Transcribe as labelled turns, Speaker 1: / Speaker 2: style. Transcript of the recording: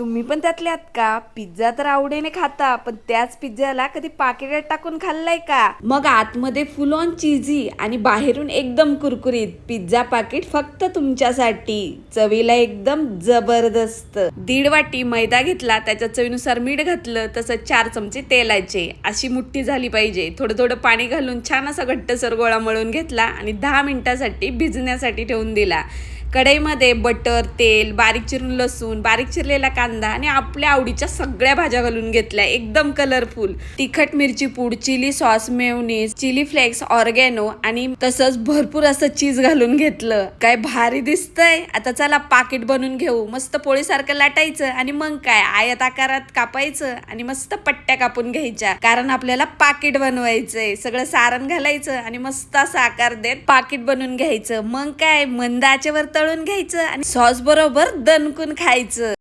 Speaker 1: तुम्ही पण त्यातले आहात का? पिझ्झा तर आवडीने खाता पण त्याच पिझ्झाला कधी पाकिटात टाकून खाल्लाय का? मग आतमध्ये फुल ऑन चिझी आणि बाहेरून एकदम कुरकुरीत पिझ्झा पाकिट फक्त तुमच्यासाठी. चवीला एकदम जबरदस्त. दीड वाटी मैदा घेतला त्याच्या चवीनुसार मीठ घातलं तसं चार चमचे तेलाचे. अशी मुठ्ठी झाली पाहिजे. थोडं थोडं पाणी घालून छान असा घट्टसर गोळा मळून घेतला आणि दहा मिनिटासाठी भिजण्यासाठी ठेवून दिला. कढईमध्ये बटर तेल बारीक चिरून लसूण बारीक चिरलेला कांदा आणि आपल्या आवडीच्या सगळ्या भाज्या घालून घेतल्या. एकदम कलरफुल तिखट मिरची पूड chilli sauce mayonnaise chilli flakes oregano आणि तसंच भरपूर असं चीज घालून घेतलं. काय भारी दिसतंय. आता चला पाकिट बनवून घेऊ. मस्त पोळीसारखं लाटायचं आणि मग काय? आयत आकारात कापायचं आणि मस्त पट्ट्या कापून घ्यायच्या. कारण आपल्याला पाकिट बनवायचंय. सगळं सारण घालायचं आणि मस्त असा आकार देत पाकिट बनवून घ्यायचं. मग काय? मंद आचेवर तळून घ्यायचं आणि सॉस बरोबर दणकून खायचं.